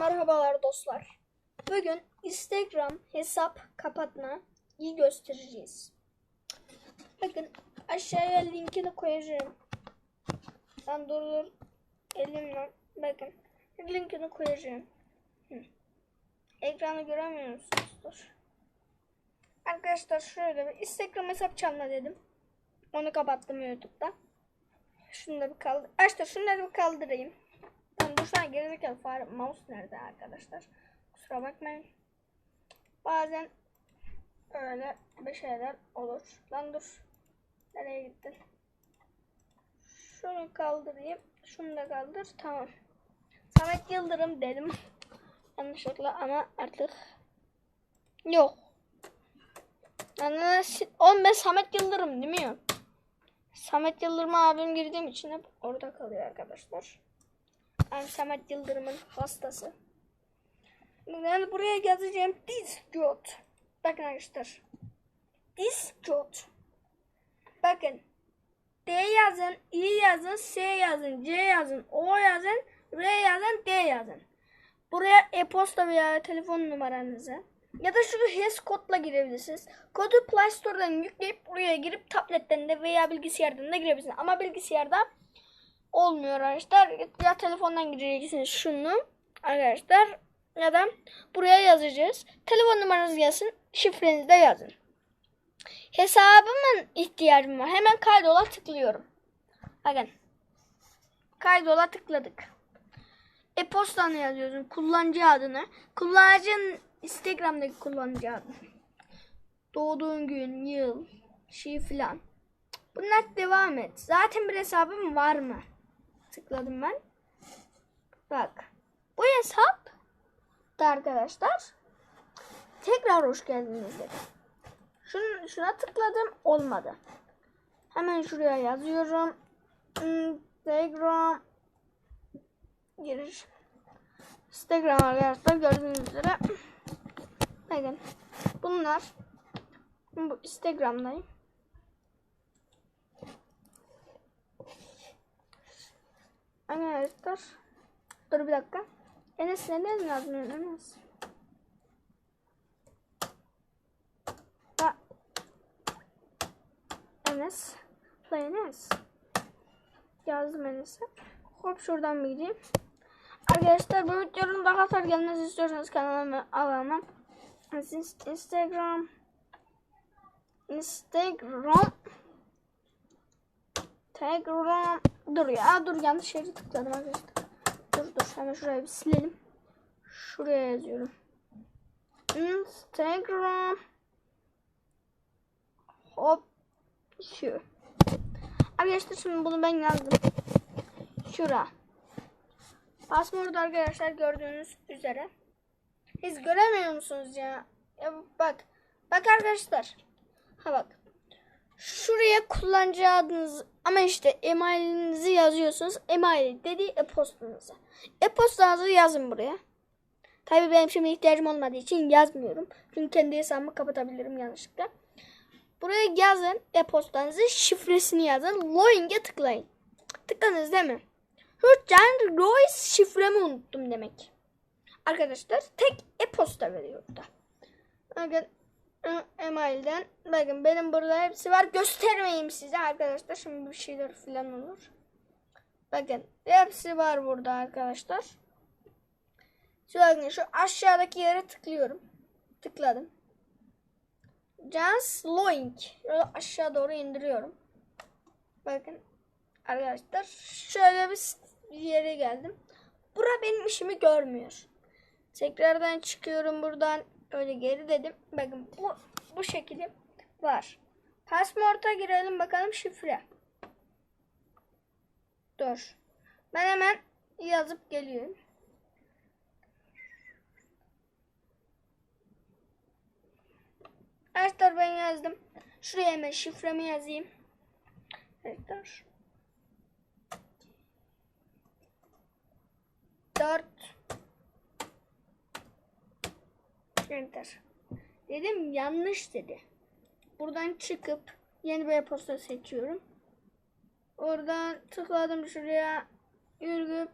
merhabalar dostlar. Bugün Instagram hesap kapatma iyi göstereceğiz. Bakın aşağıya linkini koyacağım. Ben dur dur elimle bakın linkini koyacağım. Hı. Ekranı göremiyor musunuz? Dur. Arkadaşlar şöyle bir Instagram hesap çalma dedim. Onu kapattım YouTube'da. Şunu da bir kaldır. Açtı şunları bir kaldırayım. An gerizekalı fare mouse nerede arkadaşlar? Kusura bakmayın. Bazen öyle bir şeyler olur. Lan dur. Nereye gittin? Şunu kaldırayım. Şunu da kaldır. Tamam. Samet Yıldırım dedim. Yanlışlıkla ama artık yok. Yani, oğlum ben Samet Yıldırım değil mi? Samet Yıldırım abim girdiğim için hep orada kalıyor arkadaşlar. Ben Samet Yıldırım'ın hastası. Ben buraya yazacağım Discord. Bakın arkadaşlar. Discord. Bakın. D yazın, I yazın, S yazın, C yazın, O yazın, R yazın, D yazın. Buraya e-posta veya telefon numaranızı ya da şu HES kodla girebilirsiniz. Kodu Play Store'dan yükleyip buraya girip tabletten de veya bilgisayardan da girebilirsiniz. Ama bilgisayarda olmuyor arkadaşlar. Ya telefondan gireceksiniz şunu arkadaşlar ya da buraya yazacağız. Telefon numaranızı yazın, şifrenizi de yazın. Hesabımın ihtiyacım var. Hemen kaydola tıklıyorum. Bakın. Kaydola tıkladık. E-postanı yazıyorsun. Kullanıcı adını. Kullanıcının Instagram'daki kullanıcı adı. Doğduğun gün, yıl, şey filan. Bunlar devam et. Zaten bir hesabım var mı? Tıkladım ben. Bak. Bu hesap da arkadaşlar tekrar hoş geldiniz dedi. Şun, şuna tıkladım olmadı. Hemen şuraya yazıyorum. Instagram giriş. Instagram arkadaşlar gördüğünüz üzere. Bakın. Bunlar bu Instagram'dayım. Arkadaşlar dur bir dakika. Enes neden yazmıyorsun Enes? Ha. Enes. La Enes. Yazdım Enes'e. Hop şuradan bir gideyim. Arkadaşlar bu videonun daha fazla gelmesi istiyorsanız kanalıma abone Instagram Instagram Instagram dur ya dur yanlış yere tıkladım arkadaşlar. Dur dur hemen şurayı bir silelim. Şuraya yazıyorum. Instagram hop şu. Arkadaşlar şimdi bunu ben yazdım. Şura. Password arkadaşlar gördüğünüz üzere. Siz göremiyor musunuz ya? ya bak. Bak arkadaşlar. Ha bak. Kullanıcı adınız ama işte emailinizi yazıyorsunuz. Email dediği e-postanızı. E-postanızı yazın buraya. Tabii benim şimdi ihtiyacım olmadığı için yazmıyorum. Çünkü kendi hesabımı kapatabilirim yanlışlıkla. Buraya yazın e-postanızı, şifresini yazın. Login'e tıklayın. Tıkladınız değil mi? Hürcan Royce şifremi unuttum demek. Arkadaşlar tek e-posta veriyor da. Emailden bakın benim burada hepsi var. Göstermeyeyim size arkadaşlar. Şimdi bir şeyler falan olur. Bakın hepsi var burada arkadaşlar. Şu şu aşağıdaki yere tıklıyorum. Tıkladım. Just Link. Aşağı doğru indiriyorum. Bakın arkadaşlar şöyle bir yere geldim. Bura benim işimi görmüyor. Tekrardan çıkıyorum buradan. Öyle geri dedim. Bakın bu, bu şekilde var. Password'a girelim bakalım şifre. Dur. Ben hemen yazıp geliyorum. Arkadaşlar ben yazdım. Şuraya hemen şifremi yazayım. Arkadaşlar. 4 Enter. Dedim yanlış dedi. Buradan çıkıp yeni bir posta seçiyorum. Oradan tıkladım şuraya. Yürüyüp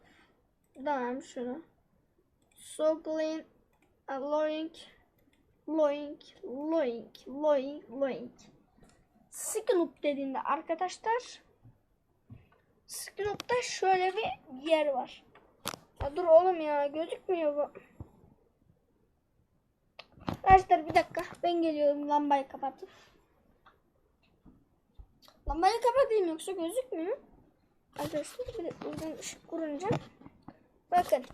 tamam şunu. So clean. uh, Loink. Loink. Loink. Loink. Loink. Scoop dediğinde arkadaşlar Scoop'ta şöyle bir yer var. Ya dur oğlum ya gözükmüyor bu. Arkadaşlar bir dakika ben geliyorum lambayı kapatıp. Lambayı kapatayım yoksa gözükmüyor. Arkadaşlar bir buradan ışık kurunca. Bakın.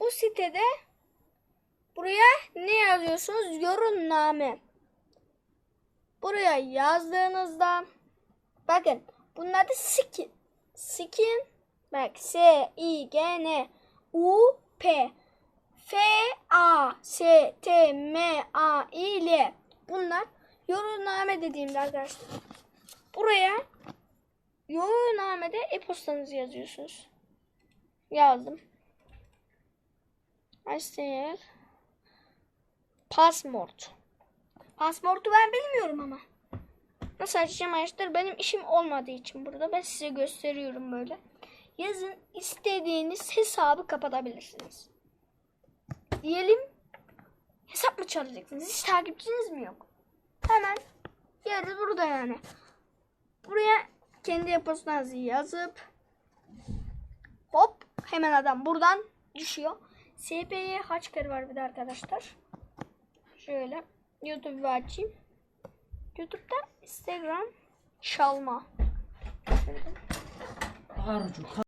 Bu sitede buraya ne yazıyorsunuz? Yorumname. Buraya yazdığınızda bakın bunlar da skin. Skin bak S I G N U P F A S T M A I L bunlar yorumname dediğimde arkadaşlar. Buraya yorumnamede e-postanızı yazıyorsunuz. Yazdım. Açsayır. Passport. Pasportu ben bilmiyorum ama. Nasıl açacağım arkadaşlar? Benim işim olmadığı için burada. Ben size gösteriyorum böyle. Yazın istediğiniz hesabı kapatabilirsiniz. Diyelim hesap mı çalacaksınız? Hiç takipçiniz mi yok? Hemen yeri burada yani. Buraya kendi yapısınızı yazıp hop hemen adam buradan düşüyor. SP'ye kaç kere var bir de arkadaşlar. Şöyle YouTube'u açayım. YouTube'da Instagram çalma. Arzu.